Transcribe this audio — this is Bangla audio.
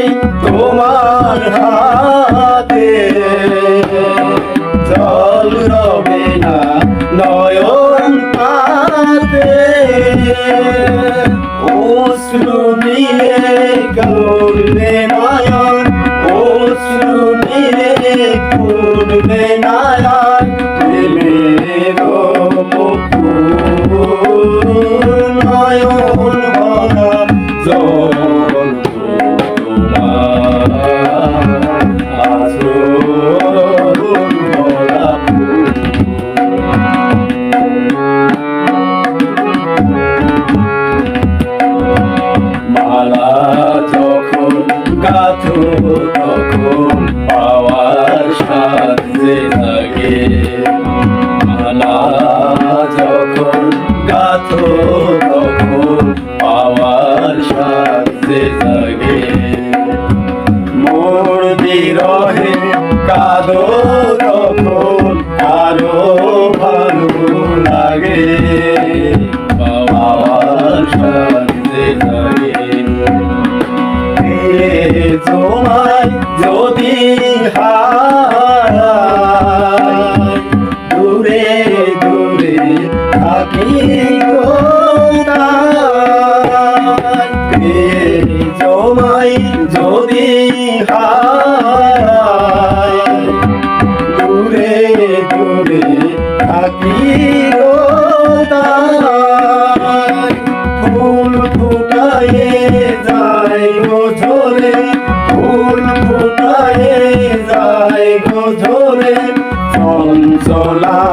সেই তোমার হাতে। জল রবে না নয়ন পাতে। উসলু নিয়ে কাউনে গাথো তখন পাওয়ার সাথে থাকে। মালা যখন কাথু তখন পাওয়ার সাথে থাকে। মোর বিরহে কাদো তোমায় যদি দূরে দূরে থাকি তোমায় যদি দূরে দূরে থাকি